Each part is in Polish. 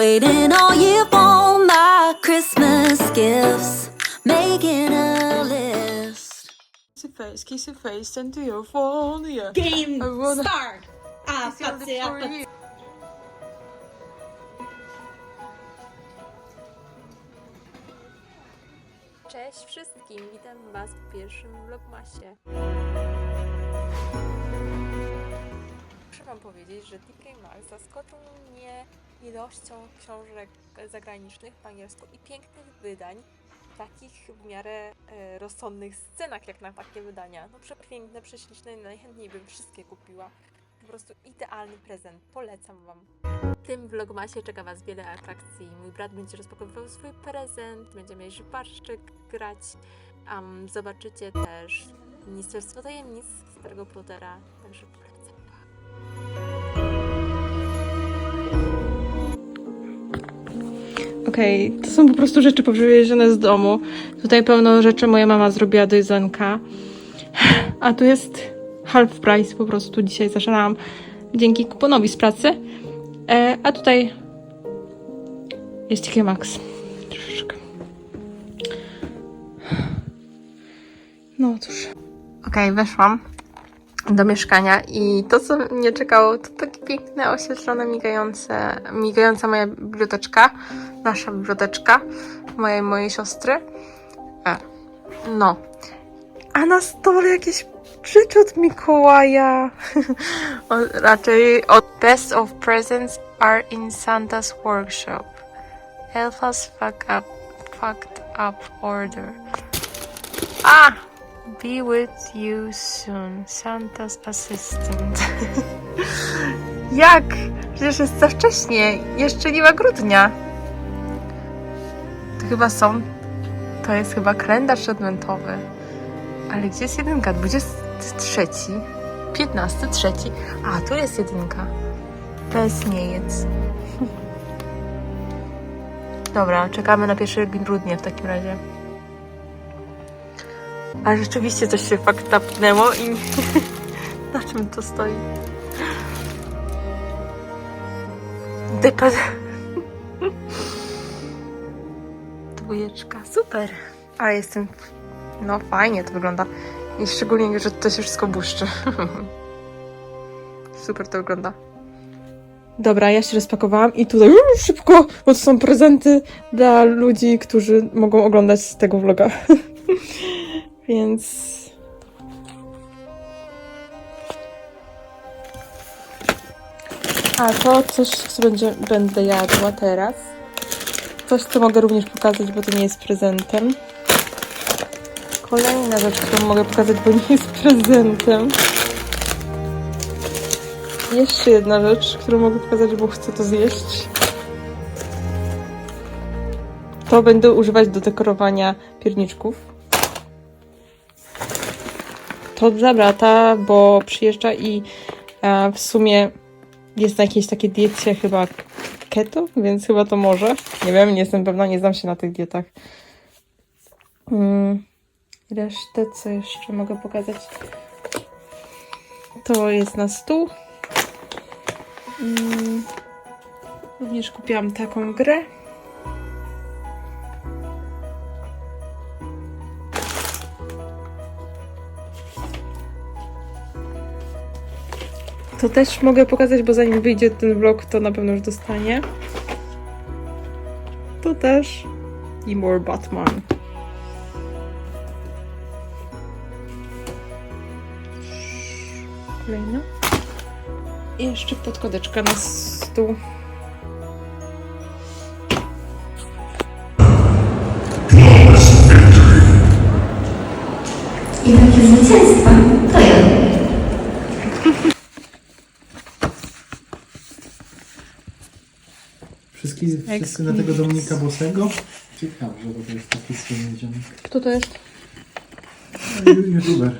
Waiting all year for my Christmas gifts. Making a list. Kiss your face, kiss your face, send to your phone, yeah. Game I wanna- start! A, Kiss your lips patrzcie, you. Cześć wszystkim, witam Was w pierwszym vlogmasie. Wam powiedzieć, że DK Maxx zaskoczył mnie ilością książek zagranicznych po angielsku i pięknych wydań, takich w miarę e, rozsądnych scenach jak na takie wydania. No przepiękne, prześliczne, najchętniej bym wszystkie kupiła. Po prostu idealny prezent, polecam Wam. W tym vlogmasie czeka Was wiele atrakcji. Mój brat będzie rozpakowywał swój prezent, będziemy jeździć barszczyk, grać. Um, zobaczycie też Ministerstwo Tajemnic Starego Pottera, także polecam. Okej, to są po prostu rzeczy powywiezione z domu. Tutaj pełno rzeczy moja mama zrobiła do jedzonka. A tu jest half price po prostu. Dzisiaj zaczynałam dzięki kuponowi z pracy. E, a tutaj jest TK Max. No cóż. Okej, weszłam do mieszkania i to, co mnie czekało, to takie piękne, oświetlone, migające, migająca moja biblioteczka, nasza biblioteczka, mojej, mojej siostry. E, no. A na stole jakieś rzeczy od Mikołaja. o, raczej od Best of presents are in Santa's workshop. Elfa's fuck up, fucked up order. Ah! Be with you soon. Santa's assistant. Jak? Przecież jest za wcześnie. Jeszcze nie ma grudnia. To chyba są. To jest chyba kalendarz adwentowy. Ale gdzie jest jedynka? 23. 15, trzeci. A, tu jest jedynka. Bez niejec. Dobra, czekamy na pierwszy grudnia w takim razie. A rzeczywiście coś się fakt tapnęło i na czym to stoi? Dekad. Dwójeczka, super. Ale jestem. No fajnie to wygląda. I szczególnie, że to się wszystko błyszczy. Super to wygląda. Dobra, ja się rozpakowałam i tutaj szybko, bo to są prezenty dla ludzi, którzy mogą oglądać tego vloga. Więc. A to coś, co będzie, będę jadła teraz. Coś, co mogę również pokazać, bo to nie jest prezentem. Kolejna rzecz, którą mogę pokazać, bo nie jest prezentem. Jeszcze jedna rzecz, którą mogę pokazać, bo chcę to zjeść. To będę używać do dekorowania pierniczków. To dla brata, bo przyjeżdża i e, w sumie jest na jakiejś takiej diecie chyba keto, więc chyba to może. Nie wiem, nie jestem pewna, nie znam się na tych dietach. Mm, resztę, co jeszcze mogę pokazać? To jest na stół. Mm, również kupiłam taką grę. To też mogę pokazać, bo zanim wyjdzie ten vlog, to na pewno już dostanie. To też. I more Batman. Kolejna. I jeszcze podkładeczka na stół. Wszyscy, na tego Dominika Bosego? Ciekawe, że to jest taki słynny ziomek. Kto to jest? YouTuber.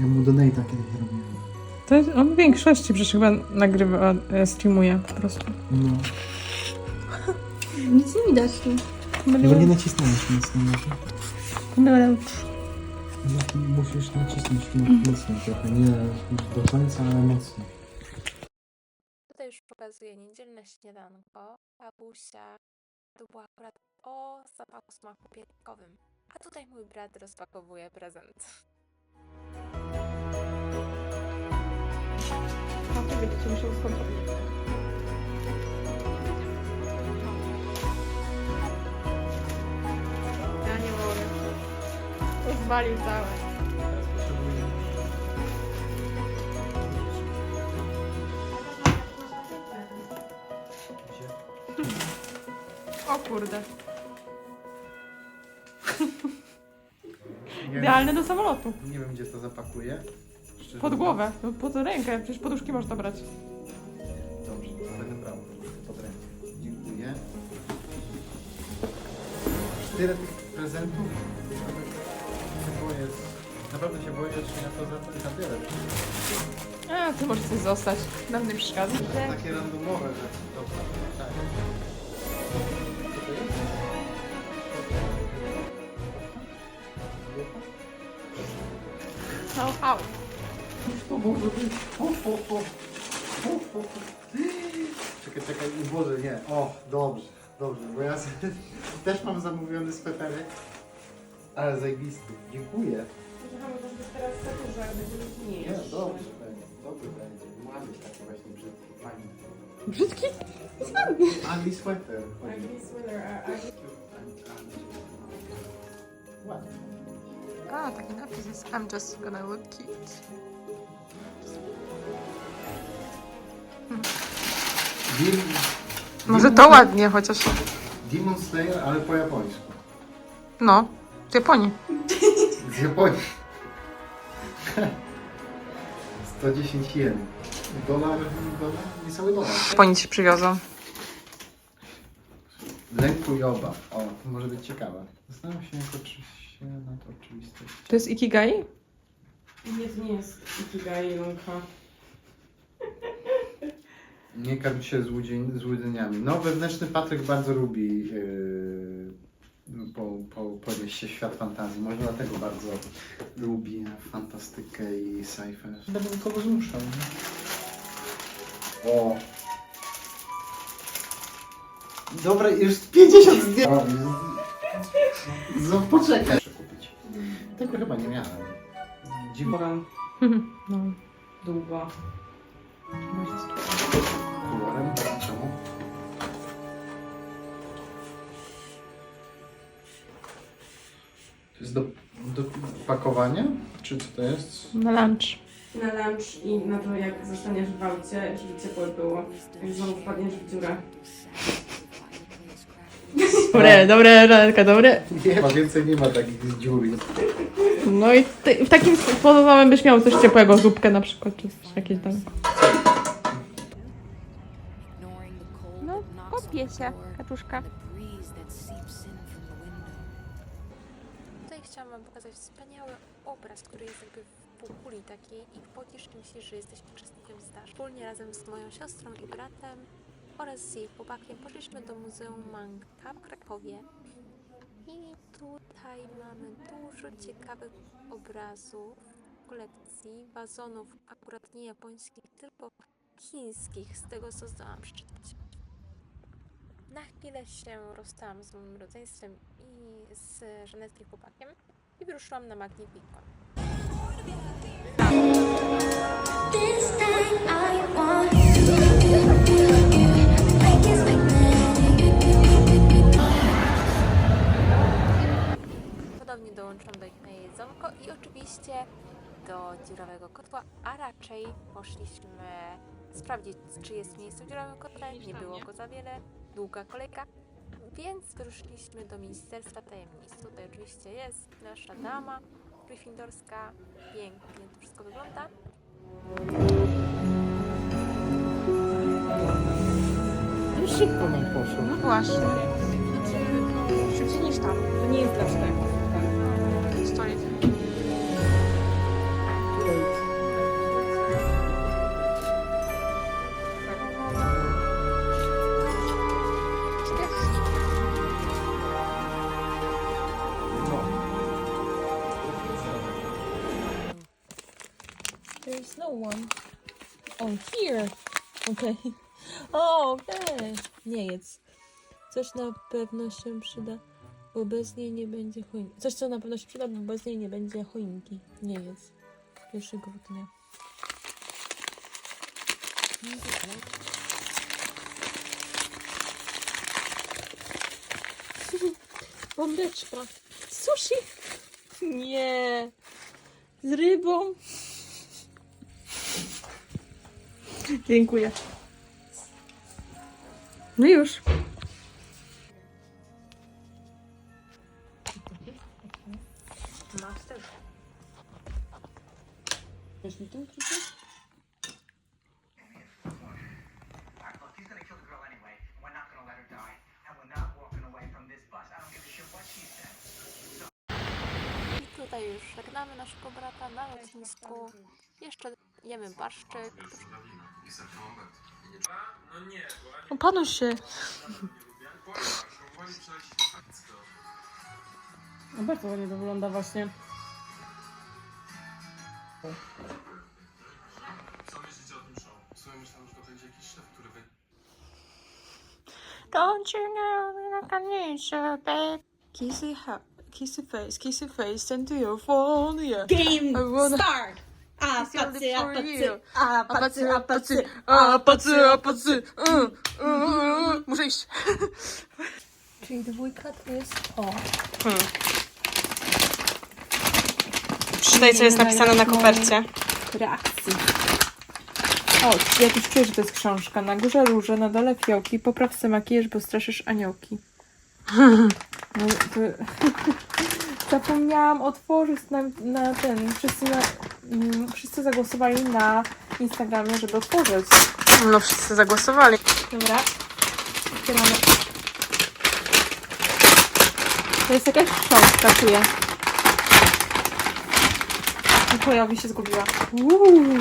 Ja mu donate'a kiedyś robiłem. To jest, on w większości przecież chyba nagrywa, e, streamuje po prostu. No. Nic nie widać tu. Bo nie nacisnąłeś mocno może. No, musisz nacisnąć mo- mocno trochę. Nie do końca, ale mocno. Pokazuje niedzielne śniadanko. Babusia to była akurat o zapachu smaku pieczkowym. A tutaj mój brat rozpakowuje prezent. A to będziecie. Ja nie mogę. Rozwalił całe. O kurde. Nie, Idealne do samolotu. nie wiem, gdzie to zapakuję. Szczerze Pod mówiąc. głowę, no pod rękę, przecież poduszki można brać. Dobrze, to będę brał pod rękę. Dziękuję. Tyle tych prezentów. Nawet się boję. Naprawdę się boję, czy ja to za- zabiorę. A, ty możesz coś zostać. Nam nie przeszkadza. Takie randomowe rzeczy. Dobra, tak. To może być. O, o, o. O, o, o. Czekaj, czekaj, Boże, nie. O, dobrze, dobrze, bo ja sobie też mam zamówiony sweterek. Ale zajebisty. Dziękuję. Nie, dobrze będzie, dobry będzie. Ma być taki właśnie brzydki, fajny. Brzydki? Ugly sweater. Ugly sweater. Ładnie. A, taki napis jest I'm just gonna look cute. Dim, Może to ładnie chociaż. Demon Slayer, ale po japońsku. No, w Japonii. Z Japonii. 110 jen. Dolar, dolar, niecały dolar. W Japonii ci przywiozą. Lęku i obaw. O, to może być ciekawe. Zastanawiam się, jako czy się na to oczywistość. To jest Ikigai? Nie, to nie jest Ikigai, Lunka. Nie karm się złudzeń, złudzeniami. No, wewnętrzny Patryk bardzo lubi yy, po, po, ponieść się świat fantazji. Może dlatego bardzo lubi fantastykę i sci-fi. Będę nikogo zmuszał. Nie? O! Dobra, już 50 zdjęć! No, poczekaj. Chyba nie miałem. Dziwne. No. długo. kolorem. Czemu? To jest do, do pakowania? Czy co to jest? Na lunch. Na lunch i na to, jak zostaniesz w aucie, żeby ciepło było. Jak znowu wpadniesz w dziurę. Dobre, dobre, Żanka, dobre. Nie ma, więcej nie ma takich dziur. No i ty, w takim sposobem byś miał coś ciepłego, zupkę na przykład, czy coś jakieś tam. No, kopie się, kaczuszka. Tutaj chciałam Wam pokazać wspaniały obraz, który jest jakby w półkuli takiej i pocisz myśli, że jesteśmy uczestnikiem zdarzeń. Wspólnie razem z moją siostrą i bratem oraz z jej chłopakiem poszliśmy do Muzeum Manka w Krakowie. I tutaj mamy dużo ciekawych obrazów kolekcji, wazonów akurat nie japońskich, tylko chińskich, z tego co zdołam przeczytać. Na chwilę się rozstałam z moim rodzeństwem i z żonetkiem chłopakiem i wyruszyłam na Magnificon. This time I want jedzonko i oczywiście do dziurawego kotła, a raczej poszliśmy sprawdzić, czy jest miejsce w dziurawym kotle. Nie było go za wiele, długa kolejka, więc wyruszyliśmy do Ministerstwa Tajemnic. Tutaj oczywiście jest nasza dama gryffindorska, pięknie to wszystko wygląda. No szybko nam poszło. No właśnie. Znaczy, szybciej niż tam. To nie jest dla czterech. One. Oh, here. Okay. O, okej. Nie jedz. Coś na pewno się przyda, bo bez niej nie będzie choinki. Coś, co na pewno się przyda, bo bez niej nie będzie choinki. Nie jedz. Pierwszego dnia. Bombeczka. Sushi? Nie. Z rybą? Dziękuję. No już. Mi to? Tutaj już żegnamy naszego brata na lotnisku. Jeszcze jemy barszczyk. Opanuj się. No bardzo ładnie to wygląda właśnie. Co myślicie o tym show? W sumie myślałem, że to będzie jakiś szef, który wy... Don't you know that I need you, babe? Kissy, ha- kissy face, kissy face, send to your phone, yeah. Game I wanna- start! A, It's only pacy, a, for pacy, you. a, Apacy, pacy, a, apacy, pacy. apacy, apacy, uh, uh, uh. Muszę iść. Czyli dwójka to jest o. Przeczytaj, co jest napisane na kopercie. Reakcji. O, ja już czuję, że to jest książka. Na górze róże, na dole fiołki. Popraw se makijaż, bo straszysz aniołki. No, to... Zapomniałam otworzyć na, na ten. Wszyscy, na, mm, wszyscy zagłosowali na Instagramie, żeby otworzyć. No wszyscy zagłosowali. Dobra. Otwieramy. To jest jakaś książka, czuję. Mikołajowi się zgubiła. Uuu.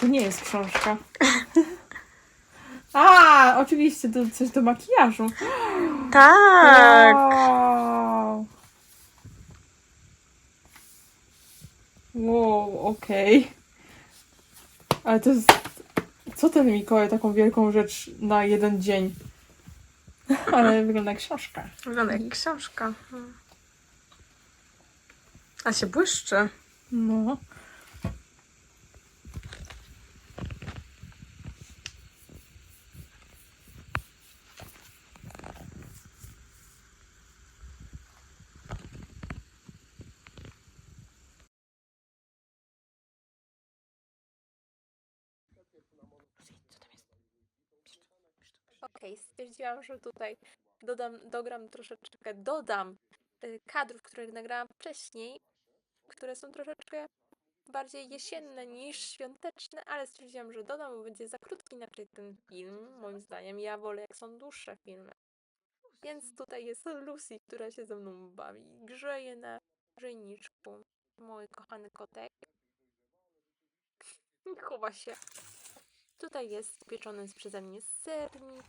To nie jest książka. A, oczywiście, to coś do makijażu. Tak. Wow, wow okej. Ale to jest... Co ten Mikołaj taką wielką rzecz na jeden dzień? Ale wygląda jak książka. Wygląda jak książka. A się błyszczy. No. Okej, stwierdziłam, że tutaj dodam, dogram troszeczkę, dodam y, kadrów, które nagrałam wcześniej, które są troszeczkę bardziej jesienne niż świąteczne, ale stwierdziłam, że dodam, bo będzie za krótki inaczej ten film, moim zdaniem. Ja wolę, jak są dłuższe filmy. Więc tutaj jest Lucy, która się ze mną bawi. Grzeje na grzejniczku. Mój kochany kotek. Chowa się. Tutaj jest upieczony przeze mnie sernik.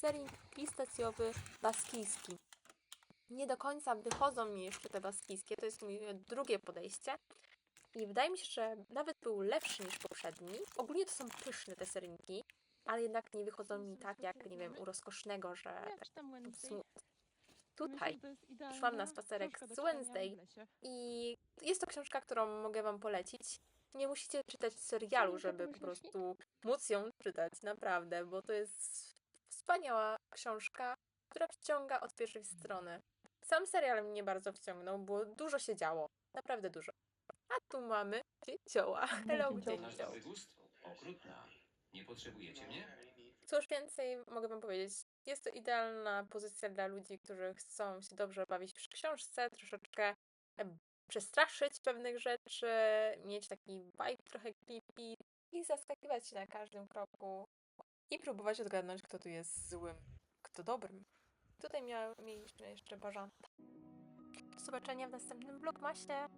Sernik pistacjowy baskijski. Nie do końca wychodzą mi jeszcze te baskijskie. To jest moje drugie podejście. I wydaje mi się, że nawet był lepszy niż poprzedni. Ogólnie to są pyszne te serniki, ale jednak nie wychodzą mi tak jak, nie wiem, u rozkosznego, że tak. Tutaj szłam na spacerek z Wednesday i jest to książka, którą mogę Wam polecić. Nie musicie czytać serialu, żeby po prostu móc ją czytać, naprawdę, bo to jest wspaniała książka, która wciąga od pierwszej strony. Sam serial mnie bardzo wciągnął, bo dużo się działo, naprawdę dużo. A tu mamy dzięcioła. Hello, dzięcioł. gust? Okrutna. Nie potrzebujecie mnie? Cóż więcej mogę Wam powiedzieć? Jest to idealna pozycja dla ludzi, którzy chcą się dobrze bawić przy książce, troszeczkę przestraszyć pewnych rzeczy, mieć taki vibe trochę creepy i zaskakiwać się na każdym kroku i próbować odgadnąć, kto tu jest złym, kto dobrym. Tutaj miał, mieliśmy jeszcze Bożanta. Do zobaczenia w następnym vlogmasie.